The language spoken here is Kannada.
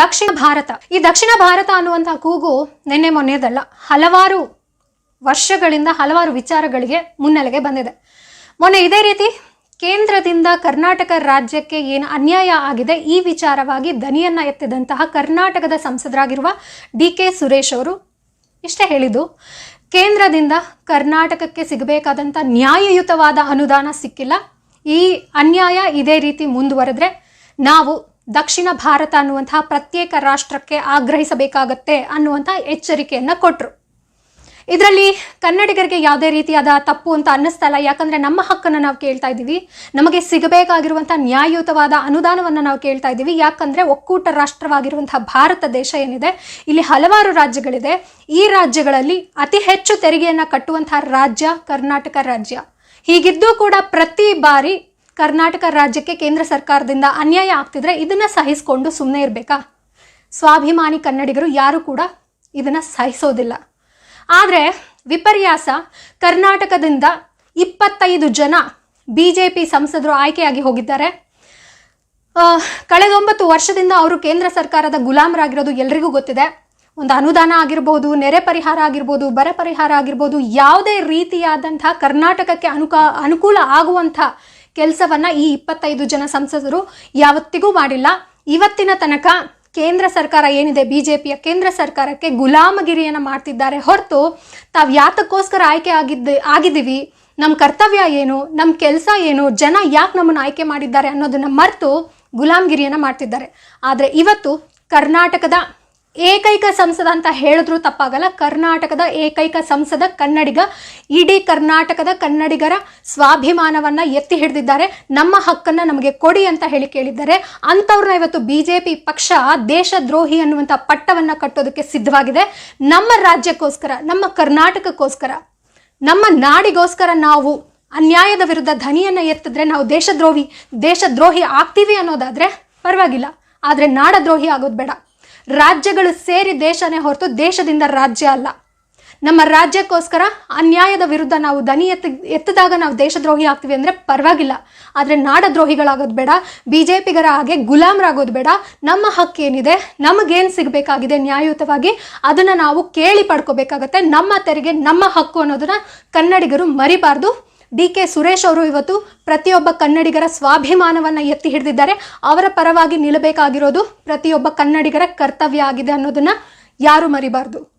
ದಕ್ಷಿಣ ಭಾರತ. ಈ ದಕ್ಷಿಣ ಭಾರತ ಅನ್ನುವಂತಹ ಕೂಗು ನಿನ್ನೆ ಮೊನ್ನೆದಲ್ಲ, ಹಲವಾರು ವರ್ಷಗಳಿಂದ ಹಲವಾರು ವಿಚಾರಗಳಿಗೆ ಮುನ್ನೆಲೆಗೆ ಬಂದಿದೆ. ಮೊನ್ನೆ ಇದೇ ರೀತಿ ಕೇಂದ್ರದಿಂದ ಕರ್ನಾಟಕ ರಾಜ್ಯಕ್ಕೆ ಏನು ಅನ್ಯಾಯ ಆಗಿದೆ, ಈ ವಿಚಾರವಾಗಿ ದನಿಯನ್ನ ಎತ್ತಿದಂತಹ ಕರ್ನಾಟಕದ ಸಂಸದರಾಗಿರುವ ಡಿ ಕೆ ಸುರೇಶ್ ಅವರು ಇಷ್ಟೇ ಹೇಳಿದ್ದು, ಕೇಂದ್ರದಿಂದ ಕರ್ನಾಟಕಕ್ಕೆ ಸಿಗಬೇಕಾದಂಥ ನ್ಯಾಯಯುತವಾದ ಅನುದಾನ ಸಿಕ್ಕಿಲ್ಲ. ಈ ಅನ್ಯಾಯ ಇದೇ ರೀತಿ ಮುಂದುವರೆದ್ರೆ ನಾವು ದಕ್ಷಿಣ ಭಾರತ ಅನ್ನುವಂತಹ ಪ್ರತ್ಯೇಕ ರಾಷ್ಟ್ರಕ್ಕೆ ಆಗ್ರಹಿಸಬೇಕಾಗತ್ತೆ ಅನ್ನುವಂಥ ಎಚ್ಚರಿಕೆಯನ್ನು ಕೊಟ್ಟರು ಇದರಲ್ಲಿ ಕನ್ನಡಿಗರಿಗೆ ಯಾವುದೇ ರೀತಿಯಾದ ತಪ್ಪು ಅಂತ ಅನ್ನಿಸ್ತಾ ಇಲ್ಲ. ಯಾಕಂದರೆ ನಮ್ಮ ಹಕ್ಕನ್ನು ನಾವು ಕೇಳ್ತಾ ಇದ್ದೀವಿ. ನಮಗೆ ಸಿಗಬೇಕಾಗಿರುವಂಥ ನ್ಯಾಯಯುತವಾದ ಅನುದಾನವನ್ನು ನಾವು ಕೇಳ್ತಾ ಇದ್ದೀವಿ. ಯಾಕಂದರೆ ಒಕ್ಕೂಟ ರಾಷ್ಟ್ರವಾಗಿರುವಂಥ ಭಾರತ ದೇಶ ಏನಿದೆ, ಇಲ್ಲಿ ಹಲವಾರು ರಾಜ್ಯಗಳಿದೆ. ಈ ರಾಜ್ಯಗಳಲ್ಲಿ ಅತಿ ಹೆಚ್ಚು ತೆರಿಗೆಯನ್ನು ಕಟ್ಟುವಂತಹ ರಾಜ್ಯ ಕರ್ನಾಟಕ ರಾಜ್ಯ. ಹೀಗಿದ್ದೂ ಕೂಡ ಪ್ರತಿ ಬಾರಿ ಕರ್ನಾಟಕ ರಾಜ್ಯಕ್ಕೆ ಕೇಂದ್ರ ಸರ್ಕಾರದಿಂದ ಅನ್ಯಾಯ ಆಗ್ತಿದ್ರೆ ಇದನ್ನ ಸಹಿಸಿಕೊಂಡು ಸುಮ್ಮನೆ ಇರಬೇಕಾ? ಸ್ವಾಭಿಮಾನಿ ಕನ್ನಡಿಗರು ಯಾರು ಕೂಡ ಇದನ್ನ ಸಹಿಸೋದಿಲ್ಲ. ಆದರೆ ವಿಪರ್ಯಾಸ ಕರ್ನಾಟಕದಿಂದ ಇಪ್ಪತ್ತೈದು ಜನ ಬಿ ಜೆ ಪಿ ಸಂಸದರು ಆಯ್ಕೆಯಾಗಿ ಹೋಗಿದ್ದಾರೆ. ಕಳೆದ ಕಳೆದೊಂಬತ್ತು ವರ್ಷದಿಂದ ಅವರು ಕೇಂದ್ರ ಸರ್ಕಾರದ ಗುಲಾಮರಾಗಿರೋದು ಎಲ್ರಿಗೂ ಗೊತ್ತಿದೆ. ಒಂದು ಅನುದಾನ ಆಗಿರ್ಬೋದು, ನೆರೆ ಪರಿಹಾರ ಆಗಿರ್ಬೋದು, ಬರ ಪರಿಹಾರ ಆಗಿರ್ಬೋದು, ಯಾವುದೇ ರೀತಿಯಾದಂಥ ಕರ್ನಾಟಕಕ್ಕೆ ಅನುಕ ಅನುಕೂಲ ಆಗುವಂಥ ಕೆಲಸವನ್ನ ಈ ಇಪ್ಪತ್ತೈದು ಜನ ಸಂಸದರು ಯಾವತ್ತಿಗೂ ಮಾಡಿಲ್ಲ. ಇವತ್ತಿನ ತನಕ ಕೇಂದ್ರ ಸರ್ಕಾರ ಏನಿದೆ, ಬಿಜೆಪಿಯ ಕೇಂದ್ರ ಸರ್ಕಾರಕ್ಕೆ ಗುಲಾಮಗಿರಿಯನ್ನು ಮಾಡ್ತಿದ್ದಾರೆ ಹೊರತು ತಾವು ಯಾತಕ್ಕೋಸ್ಕರ ಆಯ್ಕೆ ಆಗಿದ್ದ, ಆಗಿದ್ದೀವಿ. ನಮ್ಮ ಕರ್ತವ್ಯ ಏನು ನಮ್ಮ ಕೆಲಸ ಏನು, ಜನ ಯಾಕೆ ನಮ್ಮನ್ನು ಆಯ್ಕೆ ಮಾಡಿದ್ದಾರೆ ಅನ್ನೋದನ್ನು ಮರೆತು ಗುಲಾಮಗಿರಿಯನ್ನು ಮಾಡ್ತಿದ್ದಾರೆ. ಆದರೆ ಇವತ್ತು ಕರ್ನಾಟಕದ ಏಕೈಕ ಸಂಸದ ಅಂತ ಹೇಳಿದ್ರು ತಪ್ಪಾಗಲ್ಲ. ಕರ್ನಾಟಕದ ಏಕೈಕ ಸಂಸದ ಕನ್ನಡಿಗ. ಇಡೀ ಕರ್ನಾಟಕದ ಕನ್ನಡಿಗರ ಸ್ವಾಭಿಮಾನವನ್ನ ಎತ್ತಿ ಹಿಡಿದಿದ್ದಾರೆ. ನಮ್ಮ ಹಕ್ಕನ್ನ ನಮಗೆ ಕೊಡಿ ಅಂತ ಹೇಳಿ ಕೇಳಿದ್ದಾರೆ. ಅಂಥವ್ರನ್ನ ಇವತ್ತು ಬಿಜೆಪಿ ಪಕ್ಷ ದೇಶದ್ರೋಹಿ ಅನ್ನುವಂಥ ಪಟ್ಟವನ್ನ ಕಟ್ಟೋದಕ್ಕೆ ಸಿದ್ಧವಾಗಿದೆ. ನಮ್ಮ ರಾಜ್ಯಕ್ಕೋಸ್ಕರ, ನಮ್ಮ ಕರ್ನಾಟಕಕ್ಕೋಸ್ಕರ, ನಮ್ಮ ನಾಡಿಗೋಸ್ಕರ ನಾವು ಅನ್ಯಾಯದ ವಿರುದ್ಧ ಧ್ವನಿಯನ್ನು ಎತ್ತಿದ್ರೆ ನಾವು ದೇಶದ್ರೋಹಿ ದೇಶದ್ರೋಹಿ ಆಗ್ತೀವಿ ಅನ್ನೋದಾದ್ರೆ ಪರವಾಗಿಲ್ಲ. ಆದರೆ ನಾಡದ್ರೋಹಿ ಆಗೋದು ಬೇಡ. ರಾಜ್ಯಗಳು ಸೇರಿ ದೇಶನೇ ಹೊರತು ದೇಶದಿಂದ ರಾಜ್ಯ ಅಲ್ಲ. ನಮ್ಮ ರಾಜ್ಯಕ್ಕೋಸ್ಕರ ಅನ್ಯಾಯದ ವಿರುದ್ಧ ನಾವು ದನಿ ಎತ್ತ, ಎತ್ತದಾಗ ನಾವು ದೇಶದ್ರೋಹಿ ಆಗ್ತೀವಿ ಅಂದರೆ ಪರವಾಗಿಲ್ಲ. ಆದರೆ ನಾಡದ್ರೋಹಿಗಳಾಗೋದು ಬೇಡ ಬಿ ಜೆ ಪಿಗರ ಹಾಗೆ ಗುಲಾಮರಾಗೋದು ಬೇಡ. ನಮ್ಮ ಹಕ್ಕೇನಿದೆ ನಮಗೇನು ಸಿಗಬೇಕಾಗಿದೆ ನ್ಯಾಯಯುತವಾಗಿ ಅದನ್ನು ನಾವು ಕೇಳಿ ಪಡ್ಕೋಬೇಕಾಗತ್ತೆ. ನಮ್ಮ ತೆರಿಗೆ, ನಮ್ಮ ಹಕ್ಕು ಅನ್ನೋದನ್ನು ಕನ್ನಡಿಗರು ಮರಿಬಾರ್ದು. ಡಿ ಕೆ ಸುರೇಶ್ ಅವರು ಇವತ್ತು ಪ್ರತಿಯೊಬ್ಬ ಕನ್ನಡಿಗರ ಸ್ವಾಭಿಮಾನವನ್ನು ಎತ್ತಿ ಹಿಡಿದಿದ್ದಾರೆ. ಅವರ ಪರವಾಗಿ ನಿಲ್ಲಬೇಕಾಗಿರೋದು ಪ್ರತಿಯೊಬ್ಬ ಕನ್ನಡಿಗರ ಕರ್ತವ್ಯ ಆಗಿದೆ ಅನ್ನೋದನ್ನ ಯಾರು ಮರಿಬಾರ್ದು?